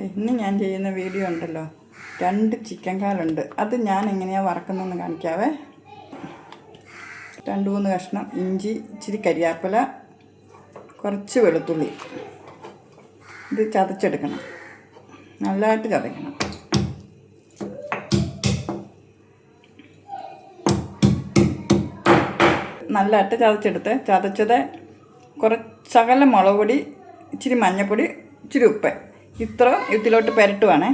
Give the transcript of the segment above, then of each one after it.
ഇന്ന് ഞാൻ ചെയ്യുന്ന വീഡിയോ ഉണ്ടല്ലോ. രണ്ട് ചിക്കൻ കാലുണ്ട്. അത് ഞാൻ എങ്ങനെയാണ് വറക്കുന്നതെന്ന് കാണിക്കാവേ. രണ്ട് മൂന്ന് കഷ്ണം ഇഞ്ചി ഇച്ചിരി കരിയാപ്പില കുറച്ച് വെളുത്തുള്ളി. ഇത് ചതച്ചെടുക്കണം. നല്ലതായിട്ട് ചതയ്ക്കണം. നല്ലതായിട്ട് ചതച്ചെടുത്ത്. ചതച്ചത് കുറച്ച് ശകലം മുളക് പൊടി ഇച്ചിരി മഞ്ഞൾപ്പൊടി ഇച്ചിരി ഉപ്പ്. ഇത്ര ഇതിലോട്ട് പുരട്ടുവാണേ.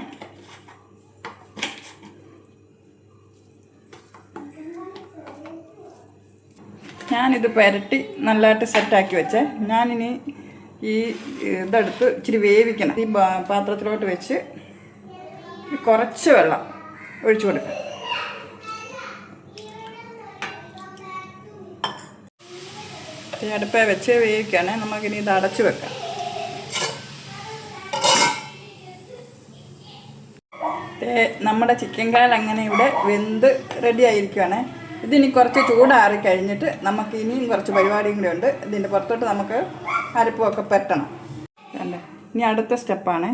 ഞാനിത് പുരട്ടി നല്ലതായിട്ട് സെറ്റാക്കി വെച്ചേ. ഞാനിനി ഈ ഇതെടുത്ത് ഇച്ചിരി വേവിക്കണം. ഈ പാത്രത്തിലോട്ട് വെച്ച് കുറച്ച് വെള്ളം ഒഴിച്ചു കൊടുക്കാം അടുപ്പേ വെച്ച് വേവിക്കുകയാണെ. നമുക്കിനി ഇത് അടച്ചു വെക്കാം. നമ്മുടെ ചിക്കൻ കാൽ അങ്ങനെ ഇവിടെ വെന്ത് റെഡി ആയിരിക്കുകയാണ് ഇതിനി കുറച്ച് ചൂടാറി കഴിഞ്ഞിട്ട് നമുക്ക് ഇനിയും കുറച്ച് പരിപാടിയും കൂടെ ഉണ്ട്. ഇതിന്റെ പുറത്തോട്ട് നമുക്ക് അരപ്പുമൊക്കെ പെട്ടണം ഇനി അടുത്ത സ്റ്റെപ്പാണ്.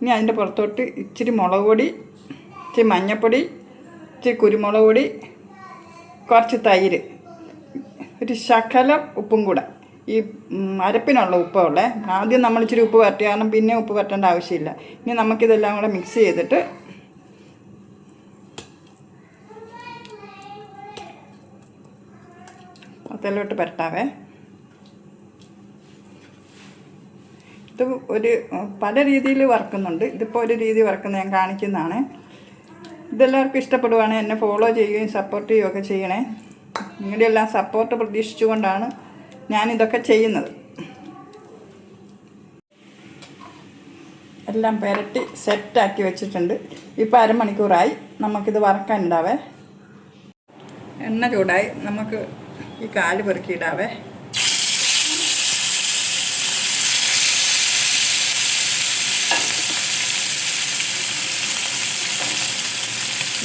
ഇനി അതിന്റെ പുറത്തോട്ട് ഇച്ചിരി മുളക് പൊടി ഇച്ചിരി മഞ്ഞൾപ്പൊടി ഇച്ചിരി കുരുമുളക് പൊടി കുറച്ച് തൈര്. ഒരു ശകലം ഉപ്പും കൂടെ. ഈ അരപ്പിനുള്ള ഉപ്പുള്ളേ. ആദ്യം നമ്മൾ ഇച്ചിരി ഉപ്പ് വരട്ടി കാരണം പിന്നെ ഉപ്പ് പറ്റേണ്ട ആവശ്യമില്ല. ഇനി നമുക്കിതെല്ലാം കൂടെ മിക്സ് ചെയ്തിട്ട് പത്തലോട്ട് പരട്ടാവേ. ഇത് ഒരു പല രീതിയിൽ വറക്കുന്നുണ്ട്. ഇതിപ്പോൾ ഒരു രീതി വറക്കുന്ന ഞാൻ കാണിക്കുന്നതാണ്. ഇതെല്ലാവർക്കും ഇഷ്ടപ്പെടുവാണെങ്കിൽ എന്നെ ഫോളോ ചെയ്യുകയും സപ്പോർട്ട് ചെയ്യുകയൊക്കെ ചെയ്യണേ. നിങ്ങളുടെ എല്ലാം സപ്പോർട്ട് പ്രതീക്ഷിച്ചുകൊണ്ടാണ് ഞാനിതൊക്കെ ചെയ്യുന്നത്. എല്ലാം പുരട്ടി സെറ്റാക്കി വെച്ചിട്ടുണ്ട്. ഇപ്പോൾ അരമണിക്കൂറായി നമുക്കിത് വറക്കാനുണ്ടാവേ. എണ്ണ ചൂടായി നമുക്ക് ഈ കാൽ പെറുക്കിയിടാവേ.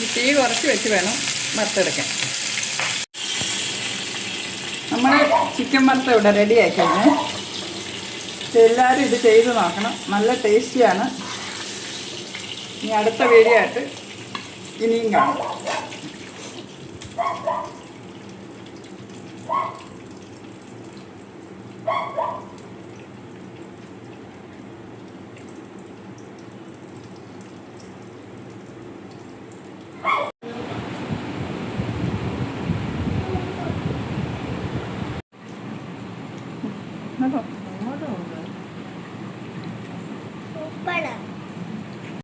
ഈ തീ കുറച്ച് വെച്ച് വേണം വറുത്തെടുക്കാൻ. നമ്മുടെ ചിക്കൻ വറുത്ത ഇവിടെ റെഡി ആയി കഴിഞ്ഞേ എല്ലാവരും ഇത് ചെയ്ത് നോക്കണം. നല്ല ടേസ്റ്റിയാണ് ഇനി അടുത്ത വീഡിയോ ആയിട്ട് ഇനിയും കാണാം. 我操